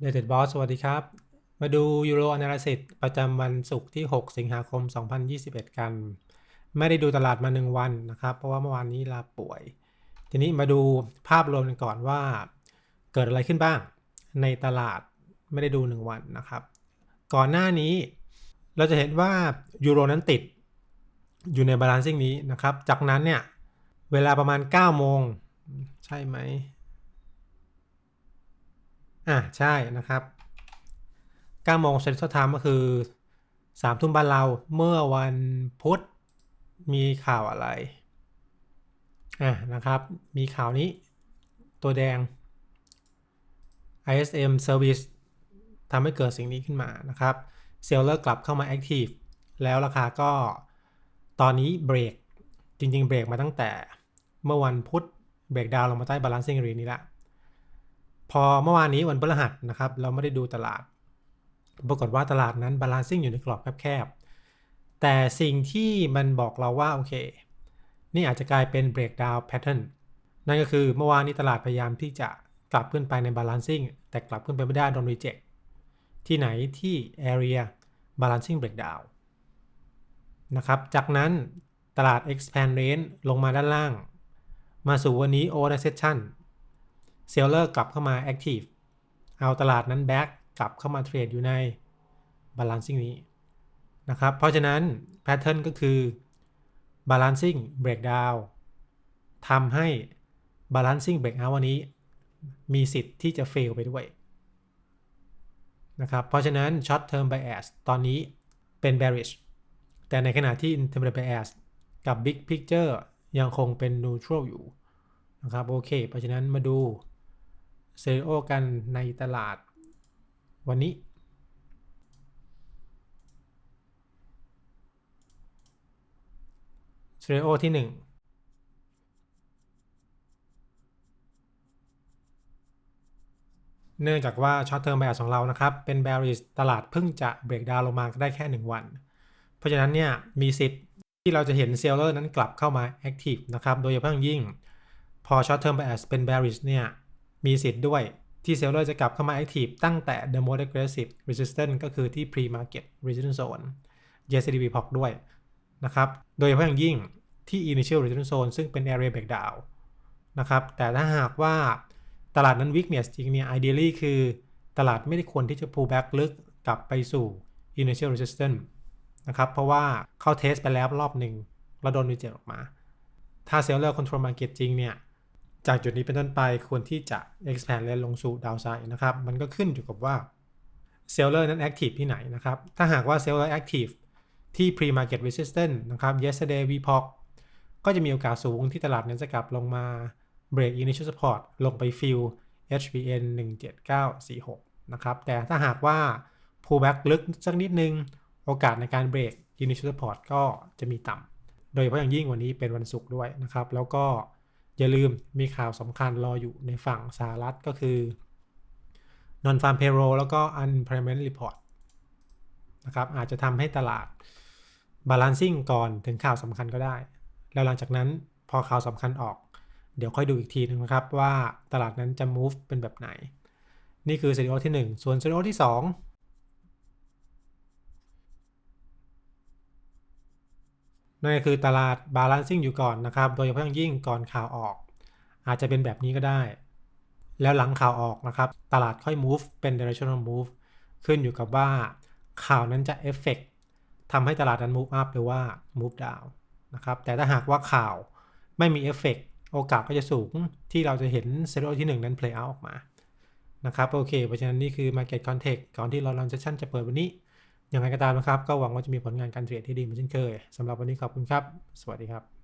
เดทบอสสวัสดีครับ มาดูยูโร a นาลิซิสประจำวันศุกร์ที่ 6 สิงหาคม 2021 กัน ไม่ได้ดูตลาดมา 1 วันนะครับ เพราะว่าเมื่อวานนี้ลาป่วย ทีนี้มาดูภาพรวมกันก่อนว่าเกิดอะไรขึ้นบ้าง ในตลาดไม่ได้ดู 1 วันนะครับ ก่อนหน้านี้เราจะเห็นว่ายูโรนั้นติดอยู่ในบาลานซิ่งนี้นะครับ จากนั้นเนี่ย เวลาประมาณ 9 โมง ใช่ไหม อะใช่นะครับ9โมงเซ็นทรัลไทม์ก็คือ3ทุ่มบ้านเราเมื่อวันพุธมีข่าวอะไรอะนะครับ มีข่าวนี้ตัวแดง ISM Service ทำให้เกิดสิ่งนี้ขึ้นมานะครับ เซลเลอร์กลับเข้ามา Active แล้วราคาก็ตอนนี้เบรก จริง ๆ เบรกมาตั้งแต่เมื่อวันพุธเบรกดาวลงมาใต้ Balancing Range นี้ละ พอเมื่อวานนี้วันพฤหัสนะครับเราไม่ได้ดูตลาด ปรากฏว่าตลาดนั้นบาลานซิ่งอยู่ในกรอบแคบๆ แต่สิ่งที่มันบอกเราว่าโอเค นี่อาจจะกลายเป็น breakdown pattern นั่นก็คือเมื่อวานนี้ตลาดพยายามที่จะกลับขึ้นไปใน balancing แต่กลับขึ้นไปไม่ได้โดน reject ที่ไหนที่ area balancing breakdown นะครับจากนั้นตลาด expand range ลงมาด้านล่าง มาสู่วันนี้ overnight session เซลเลอร์กลับเข้ามา Active เอาตลาดนั้น Back กลับเข้ามาเทรดอยู่ใน Balancing นี้นะครับ เพราะฉะนั้น Pattern ก็คือ Balancing Breakdown ทำให้ Balancing Breakout วันนี้ มีสิทธิ์ที่จะ fail ไปด้วยนะครับ เพราะฉะนั้น Short Term Bias ตอนนี้เป็น bearish แต่ในขณะที่ Intermittent Bias กับ Big Picture ยังคงเป็น neutral อยู่นะครับโอเค เพราะฉะนั้นมาดู เซริโอกันในตลาดวันนี้ เซริโอที่1เนื่องจากว่าช็อตเทอร์แบบของเรานะครับ เป็น bearish ตลาดเพิ่งจะเบรกดาวลงมาได้แค่ 1 วัน เพราะฉะนั้นเนี่ยมีสิทธิ์ที่เราจะเห็นเซลเลอร์นั้นกลับเข้ามา active นะครับ โดยเฉพาะยิ่ง พอ short term bias เป็น bearish เนี่ย มีสิทธิ์ด้วยที่เซลเลอร์จะกลับเข้ามา active ตั้งแต่ the most aggressive resistance ก็คือที่ pre market resistance zone YCDB POC ด้วยนะครับ โดยเฉพาะอย่างยิ่งที่ initial resistance zone ซึ่งเป็น area breakdown นะครับ แต่ถ้าหากว่าตลาดนั้น weakness จริงเนี่ย ideally คือตลาดไม่ได้ควรที่จะ pull back ลึกกลับไปสู่ initial resistance นะครับเพราะว่าเข้าเทสไปแล้วรอบหนึ่งแล้วโดน reject ออกมา ถ้าเซลเลอร์ control market จริงเนี่ย จากจุดนี้เป็นต้นไปควรที่จะ expand และลงสู่ downside นะครับ มันก็ขึ้นอยู่กับว่า seller นั้น active ที่ไหนนะครับ ถ้าหากว่า seller active ที่ pre market resistance นะครับ yesterday VPOC ก็จะมีโอกาสสูงที่ตลาดนั้นจะกลับลงมา break initial support ลงไป fill HBN 17946 นะครับ แต่ถ้าหากว่า pullback ลึกสักนิดนึง โอกาสในการ break initial support ก็จะมีต่ำ โดยเฉพาะอย่างยิ่งวันนี้เป็นวันศุกร์ด้วยนะครับ แล้วก็ อย่าลืมมีข่าวสำคัญรออยู่ในฝั่งสหรัฐก็คือ non farm payroll แล้วก็ unemployment report นะครับอาจจะทำให้ตลาด balancing ก่อนถึงข่าวสำคัญก็ได้ แล้วหลังจากนั้นพอข่าวสำคัญออก เดี๋ยวค่อยดูอีกทีนึงนะครับว่าตลาดนั้นจะ move เป็นแบบไหน นี่คือซีรีโอที่ 1 ส่วนซีรีโอที่ 2 นั่นก็คือตลาด balancing อยู่ก่อนนะครับ โดยเฉพาะอย่างยิ่งก่อนข่าวออก อาจจะเป็นแบบนี้ก็ได้ แล้วหลังข่าวออกนะครับ ตลาดค่อย move เป็น directional move ขึ้นอยู่กับว่าข่าวนั้นจะ effect ทำให้ตลาดนั้น move up หรือว่า move down นะครับ แต่ถ้าหากว่าข่าวไม่มี effect โอกาสก็จะสูงที่เราจะเห็นเซโรที่ 1 นั้น play out ออกมา นะครับ โอเค เพราะฉะนั้นนี่คือ market context ก่อนที่เราลันเซชันจะเปิดวันนี้ อย่างไรก็ตามนะครับ ก็หวังว่าจะมีผลงานการเทรดที่ดีเหมือนเช่นเคยสำหรับวันนี้ขอบคุณครับ สวัสดีครับ